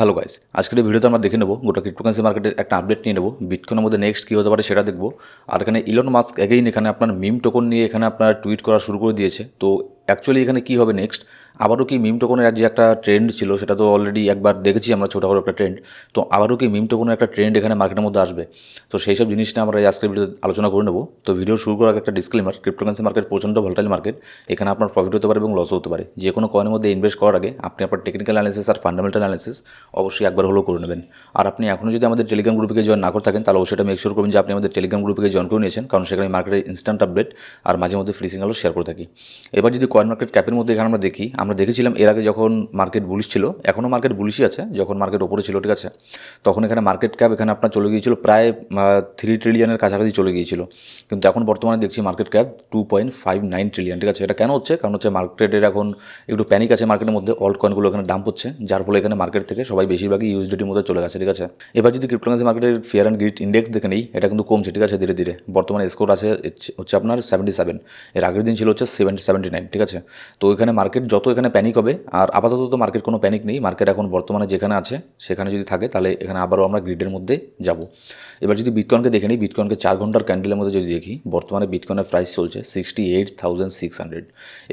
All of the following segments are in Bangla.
হ্যালো গাইস আজকের এই ভিডিওতে আমরা দেখে নেব গোটা ক্রিপ্টোকারেন্সি মার্কেটের একটা আপডেট নিয়ে নেব। বিটকয়েনের মধ্যে নেক্সট কী হতে পারে সেটা দেখব। আর এখানে ইলন মাস্ক এগেইন এখানে আপনার মিম টোকন নিয়ে এখানে আপনার টুইট করা শুরু করে দিয়েছে। তো অ্যাকচুয়ালি এখানে কী হবে নেক্সট আবারও কি মিম টোকনের যে একটা ট্রেন্ড ছিল, সেটা তো অলরেডি একবার দেখেছি আমরা ছোটোখাটো একটা ট্রেন্ড তো আবারও কি মিম টোকনের একটা ট্রেন্ড এখানে মার্কেটের মধ্যে আসবে? তো সেই সব জিনিস নিয়ে আমরা আজকের ভিডিওতে আলোচনা করে নেব। তো ভিডিও শুরু করার একটা ডিসক্লেমার ক্রিপ্টোকারেন্সি মার্কেট প্রচণ্ড ভলটাইল মার্কেট এখানে আপনার প্রফিট হতে পারে এবং লসও হতে পারে। যে কোনো কয়েনের মধ্যে ইনভেস্ট করার আগে আপনি আপনার টেকনিক্যাল অ্যানালিসিস আর ফান্ডামেন্টাল অ্যানালিসিস অবশ্যই একবার হলেও করে নেবেন। আর আপনি এখনও যদি আমাদের টেলিগ্রাম গ্রুপে জয়েন না করে থাকেন, তাহলে অবশ্যই মেক শিওর করবেন যে আপনি আমাদের টেলিগ্রাম গ্রুপে জয়েন করে নিয়েছেন, কারণ সেখানে মার্কেটের ইনস্ট্যান্ট আপডেট আর মাঝে মধ্যে ফ্রি সিগনালও শেয়ার করে থাকি। এবার যদি কয়েন মার্কেট ক্যাপের মধ্যে এখানে আমরা দেখি আমরা দেখেছিলাম এর আগে যখন মার্কেট বুলিশ ছিল এখনও মার্কেট বুলিশই আছে, যখন মার্কেট ওপরে ছিল, ঠিক আছে? তখন এখানে মার্কেট ক্যাপ এখানে আপনার চলে গিয়েছিল প্রায় থ্রি ট্রিলিয়নের কাছাকাছি চলে গিয়েছিল। কিন্তু এখন বর্তমানে দেখছি market cap two point five nine trillion ঠিক আছে? এটা কেন হচ্ছে? কারণ হচ্ছে মার্কেটের এখন একটু প্যানিক আছে মার্কেটের মধ্যে অল্ট কয়েনগুলো এখানে ডাম্প হচ্ছে, যার ফলে এখানে মার্কেট থেকে সবাই বেশিরভাগই ইউএসডিটির মধ্যে চলে গেছে, ঠিক আছে? এবার যদি ক্রিপ্টোকারেন্সি মার্কেটের ফিয়ার অ্যান্ড গ্রিট ইন্ডেক্স দেখে নেই, এটা কিন্তু কমছে, ঠিক আছে, ধীরে ধীরে। বর্তমানে স্কোর আছে, হচ্ছে আপনার সেভেন্টি সেভেন এর আগের দিন ছিল হচ্ছে সেভেন্টি সেভেন্টি নাইন ঠিক আছে? তো এখানে মার্কেট যত এখানে প্যানিক হবে। আর আপাতত তো মার্কেট কোনো প্যানিক নেই। মার্কেট এখন বর্তমানে যেখানে আছে, সেখানে যদি থাকে, তাহলে এখানে আবারও আমরা গ্রিডের মধ্যে যাব। এবার যদি বিটকয়েনকে দেখে নিই বিটকয়েনকে চার ঘণ্টার ক্যান্ডেলের মধ্যে যদি দেখি, বর্তমানে বিটকয়েনের প্রাইস চলছে sixty eight thousand six hundred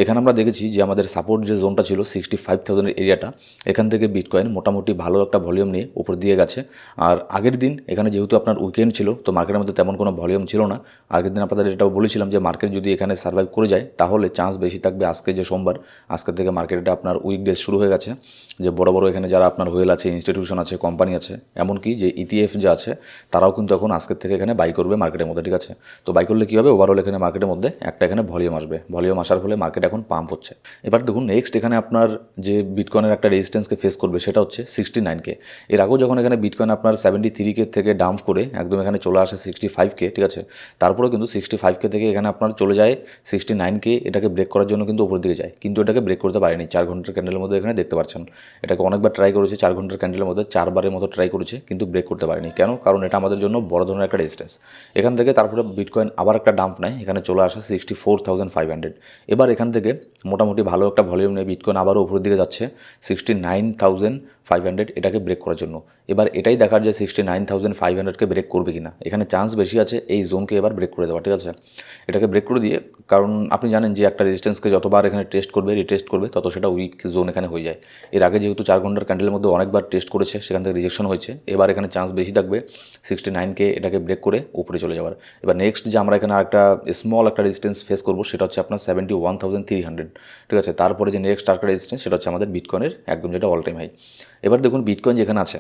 এখানে আমরা দেখেছি যে আমাদের সাপোর্ট যে জোনটা ছিল সিক্সটি ফাইভ থাউজেন্ডের এরিয়াটা, এখান থেকে বিটকয়েন মোটামুটি ভালো একটা ভলিউম নিয়ে উপর দিয়ে গেছে। আর আগের দিন এখানে যেহেতু আপনার উইকেন্ড ছিল, তো মার্কেটের মধ্যে তেমন কোনো ভলিউম ছিল না। আগের দিন আপনাদের এটাও বলেছিলাম যে মার্কেট যদি এখানে সার্ভাইভ করে যায়, তাহলে চান্স বেশি থাকবে আজকে যে সোমবার আজকের থেকে মার্কেটটা আপনার উইকডেজ শুরু হয়ে গেছে। যে বড় বড় এখানে যারা আপনার হোয়েল আছে ইনস্টিটিউশন আছে কোম্পানি আছে, এমনকি যে ইটিএফ যা আছে, তারাও কিন্তু এখন আজকের থেকে এখানে বাই করবে মার্কেটের মধ্যে, ঠিক আছে? তো বাই করলে কী হবে? ওভারঅল এখানে মার্কেটের মধ্যে একটা এখানে ভলিউম আসবে। ভলিউম আসার ফলে মার্কেট এখন পাম্প হচ্ছে। এবার দেখুন নেক্সট এখানে আপনার যে বিটকয়েনের একটা রেজিস্ট্যান্সকে ফেস করবে, সেটা হচ্ছে সিক্সটি নাইনকে এর আগেও যখন এখানে বিটকয়েন আপনার সেভেন্টি থ্রি কে থেকে ডাম্প করে একদম এখানে চলে আসে সিক্সটি ফাইভ কে ঠিক আছে? তারপরেও কিন্তু সিক্সটি ফাইভ কে থেকে এখানে আপনার চলে যায় সিক্সটি নাইন কে এটাকে ব্রেক করার জন্য কিন্তু উপরের দিকে যায়। কিন্তু এটাকে ব্রেক করতে পারেনি চার ঘণ্টার ক্যান্ডেলের মধ্যে এখানে দেখতে পাচ্ছেন। এটাকে অনেকবার ট্রাই করেছে, চার ঘণ্টার ক্যান্ডেলের মধ্যে চারবারের মতো ট্রাই করেছে, কিন্তু ব্রেক করতে পারেনি। কেন? কারণ এটা আমাদের জন্য বড় ধরনের একটা রেজিস্ট্যান্স এখান থেকে তারপরে বিটকয়েন আবার একটা ডাম্প নেয়, এখানে চলে আসে sixty four thousand five hundred এবার এখান থেকে মোটামুটি ভালো একটা ভলিউম নিয়ে বিটকয়েন আবারও উপরের দিকে যাচ্ছে sixty nine thousand five hundred এটাকে ব্রেক করার জন্য। এবার এটাই দেখার যে সিক্সটি নাইন থাউজেন্ড ফাইভ হান্ড্রেডকে ব্রেক করবে কিনা। এখানে চান্স বেশি আছে এই জোনকে এবার ব্রেক করে দেওয়া, ঠিক আছে? এটাকে ব্রেক করে দিয়ে, কারণ আপনি জানেন যে একটা রেজিস্ট্যান্সকে যতবার এখানে টেস্ট করবে রিটেস্ট করবে তত সেটা উইক জোন এখানে হয়ে যায়। এর আগে যেহেতু চার ঘণ্টার ক্যান্ডেলের মধ্যে অনেকবার টেস্ট করেছে, সেখান থেকে রিজেকশন হয়েছে। এবার এখানে চান্স বেশি থাকবে সিক্সটি নাইনকে এটাকে ব্রেক করে উপরে চলে যাওয়ার। এবার নেক্সট যে আমরা এখানে একটা স্মল একটা রেজিস্ট্যান্স ফেস করব, সেটা হচ্ছে আপনার seventy one thousand three hundred ঠিক আছে? তারপরে যে নেক্সট আরেকটা রেজিস্ট্যান্স সেটা হচ্ছে আমাদের বিটকয়েনের একদম যেটা অল টাইম হাই এবার দেখুন বিটকয়েন যেখানে আছে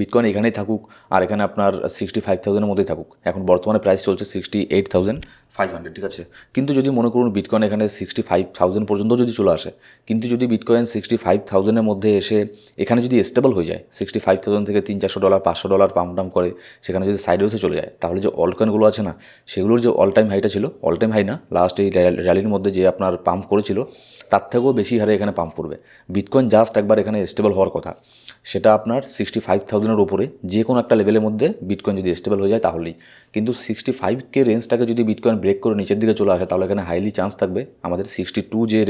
বিটকয়েন এখানেই থাকুক, আর এখানে আপনার সিক্সটি ফাইভ থাউজেন্ডের মধ্যেই থাকুক। এখন বর্তমানে প্রাইস চলছে sixty eight thousand five hundred ঠিক আছে? কিন্তু যদি মনে করুন বিটকয়েন এখানে সিক্সটি ফাইভ থাউজেন্ড পর্যন্ত যদি চলে আসে, কিন্তু যদি বিটকয়েন সিক্সটি ফাইভ থাউজেন্ডের মধ্যে এসে এখানে যদি স্টেবল হয়ে যায় সিক্সটি ফাইভ থাউজেন্ড থেকে তিন চারশো ডলার পাঁচশো ডলার পাম্প ডাম করে, সেখানে যদি সাইড ওয়েসে চলে যায়, তাহলে যে অল কয়েনগুলো আছে না, সেগুলোর যে অল টাইম হাইটা ছিল অল টাইম হাই না লাস্ট এই র্যালির মধ্যে যে আপনার পাম্প করেছিল, তার থেকেও বেশি হারে এখানে পাম্প করবে। বিটকয়েন জাস্ট একবার এখানে স্টেবল হওয়ার কথা। সেটা আপনার সিক্সটি ফাইভ থাউজেন্ডের উপরে যে কোনো একটা লেভেলের মধ্যে বিটকয়েন যদি স্টেবল হয়ে যায় তাহলেই। কিন্তু সিক্সটি ফাইভ কে রেঞ্জটাকে যদি বিটকয়েন ব্রেক করে নিচের দিকে চলে আসে তাহলে এখানে হাইলি চান্স থাকবে আমাদের সিক্সটি টু যে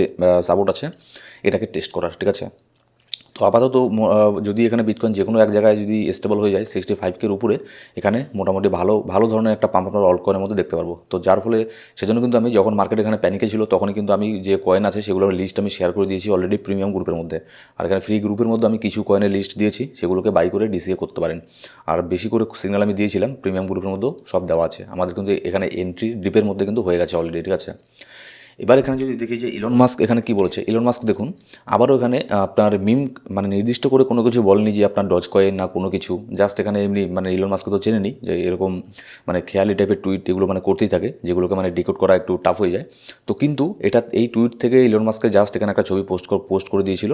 সাপোর্ট আছে, এটাকে টেস্ট করার, ঠিক আছে? তো আপাতত যদি এখানে বিটকয়েন যে কোনো এক জায়গায় যদি স্টেবল হয়ে যায় সিক্সটি ফাইভকের উপরে, এখানে মোটামুটি ভালো ভালো ধরনের একটা পাম্প আপনার অল কয়েনের মধ্যে দেখতে পারব। তো যার ফলে সেজন্য কিন্তু আমি যখন মার্কেট এখানে প্যানিকে ছিল, তখনই কিন্তু আমি যে কয়েন আছে সেগুলোর লিস্ট আমি শেয়ার করে দিয়েছি অলরেডি প্রিমিয়াম গ্রুপের মধ্যে। আর এখানে ফ্রি গ্রুপের মধ্যে আমি কিছু কয়েনের লিস্ট দিয়েছি, সেগুলোকে বাই করে ডিসিএ করতে পারেন। আর বেশি করে সিগনাল আমি দিয়েছিলাম প্রিমিয়াম গ্রুপের মধ্যেও সব দেওয়া আছে। আমাদের কিন্তু এখানে এন্ট্রি ডিপের মধ্যে কিন্তু হয়ে গেছে অলরেডি ঠিক আছে? এবার এখানে যদি দেখি যে ইলন মাস্ক এখানে কি বলেছে? ইলন মাস্ক দেখুন, আবারও এখানে আপনার মিম মানে নির্দিষ্ট করে কোনো কিছু বলেনি যে আপনার ডজ কয়েন না কোনো কিছু। জাস্ট এখানে এমনি মানে ইলন মাস্ক তো চেনেনি যে এরকম মানে খেয়ালি টাইপের টুইট এগুলো মানে করতেই থাকে, যেগুলোকে মানে ডিকোড করা একটু টাফ হয়ে যায়। তো কিন্তু এটা, এই টুইট থেকে ইলন মাস্কের জাস্ট এখানে একটা ছবি পোস্ট পোস্ট করে দিয়েছিল।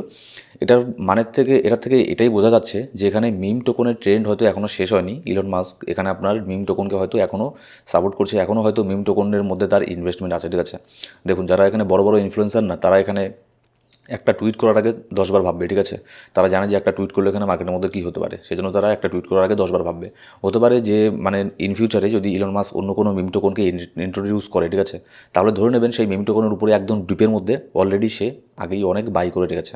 এটার মানের থেকে, এটার থেকে এটাই বোঝা যাচ্ছে যে এখানে মিম টোকনের ট্রেন্ড হয়তো এখনও শেষ হয়নি। ইলন মাস্ক এখানে আপনার মিম টোকনকে হয়তো এখনও সাপোর্ট করছে এখনও হয়তো মিম টোকনের মধ্যে তার ইনভেস্টমেন্ট আছে, ঠিক আছে। দেখুন, যারা এখানে বড় বড় ইনফ্লুয়েন্সার না, তারা এখানে একটা টুইট করার আগে দশবার ভাববে, ঠিক আছে? তারা জানে যে একটা টুইট করলে এখানে মার্কেটের মধ্যে কী হতে পারে। সেজন্য তারা একটা টুইট করার আগে দশবার ভাববে। হতে পারে যে মানে ইন ফিউচারে যদি ইলন মাস অন্য কোনো মিমটোকনকে ইন্ট্রোডিউস করে, ঠিক আছে? তাহলে ধরে নেবেন সেই মিম টোকনের উপরে একদম ডিপের মধ্যে অলরেডি সে আগেই অনেক বাই করে রেখেছে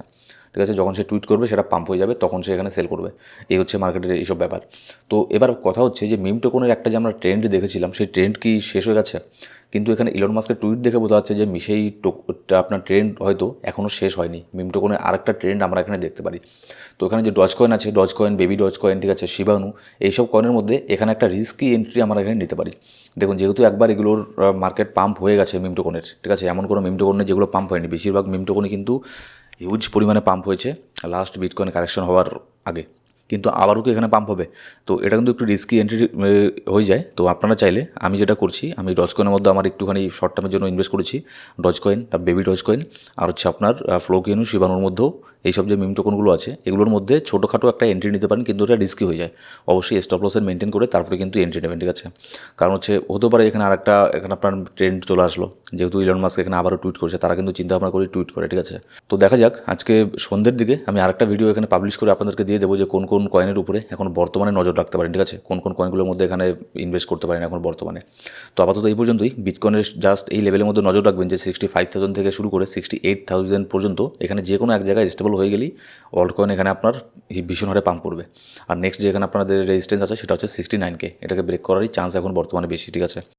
ঠিক আছে? যখন সে টুইট করবে, সেটা পাম্প হয়ে যাবে, তখন সে এখানে সেল করবে। এই হচ্ছে মার্কেটের এইসব ব্যাপার। তো এবার কথা হচ্ছে যে মিম টোকনের একটা যে আমরা ট্রেন্ড দেখেছিলাম, সেই ট্রেন্ড কি শেষ হয়ে গেছে? কিন্তু এখানে ইলন মাস্কের টুইট দেখে বোঝা যাচ্ছে যে, সেই আপনার ট্রেন্ড হয়তো এখনও শেষ হয়নি। মিম টোকনের আরেকটা ট্রেন্ড আমরা এখানে দেখতে পারি। তো এখানে যে ডজ কয়েন আছে doge coin baby doge coin ঠিক আছে শিবানু এইসব কয়েনের মধ্যে এখানে একটা রিস্কি এন্ট্রি আমরা এখানে নিতে পারি। দেখুন, যেহেতু একবার এগুলোর মার্কেট পাম্প হয়ে গেছে মিম টোকনের ঠিক আছে? এমন কোনো মিম টোকনের যেগুলো পাম্প হয়নি। বেশিরভাগ মিম টোকনই কিন্তু হিউজ পরিমাণে পাম্প হয়েছে। লাস্ট বিটকয়েন কারেকশন হওয়ার আগে। কিন্তু আবারও কি এখানে পাম্প হবে? তো এটা কিন্তু একটু রিস্কি এন্ট্রি হয়ে যায়। তো আপনারা চাইলে, আমি যেটা করছি, আমি ডজ কয়েনের মধ্যে আমার একটুখানি শর্ট টার্মের জন্য ইনভেস্ট করেছি। ডজ কয়েন তার বেবি ডজ কয়েন আর হচ্ছে আপনার ফ্লো শিবানোর শিবানুর মধ্যেও। এইসব যে মিম টোকনগুলো আছে, এগুলোর মধ্যে ছোটোখাটো একটা এন্ট্রি নিতে পারেন, কিন্তু এটা রিস্কি হয়ে যায়। অবশ্যই স্টপ লসের মেনটেন করে তারপরে কিন্তু এন্ট্রি নেবেন, ঠিক আছে? কারণ হচ্ছে হতে পারে এখানে আরেকটা, এখানে আপনার ট্রেন্ড চলে আসলো। যেহেতু ইলন মাস্ক এখানে আবারও টুইট করেছে, তারা কিন্তু চিন্তা ভাবনা করে টুইট করে, ঠিক আছে? তো দেখা যাক, আজকে সন্ধ্যের দিকে আমি আরেকটা ভিডিও এখানে পাবলিশ করে আপনাদেরকে দিয়ে দেবো যে কোন কোন কয়েনের উপরে এখন বর্তমানে নজর রাখতে পারেন, ঠিক আছে? কোন কোন কয়েনগুলোর মধ্যে এখানে ইনভেস্ট করতে পারেন এখন বর্তমানে। তো আপাতত এই পর্যন্তই। বিটকয়েনের জাস্ট এই লেভেলের মধ্যে নজর রাখবেন যে সিক্সটি ফাইভ থাউজেন্ড থেকে শুরু করে সিক্সটি এইট থাউজেন্ড পর্যন্ত এখানে যে কোনো এক জায়গায় স্টেবল হয়ে গেলেই অল্টকয়েন এখানে আপনার ভীষণ হারে পাম্প করবে। আর নেক্সট যে এখানে আপনাদের রেজিস্ট্যান্স আছে, সেটা হচ্ছে সিক্সটি নাইন কে এটাকে ব্রেক করারই চান্স এখন বর্তমানে বেশি, ঠিক আছে?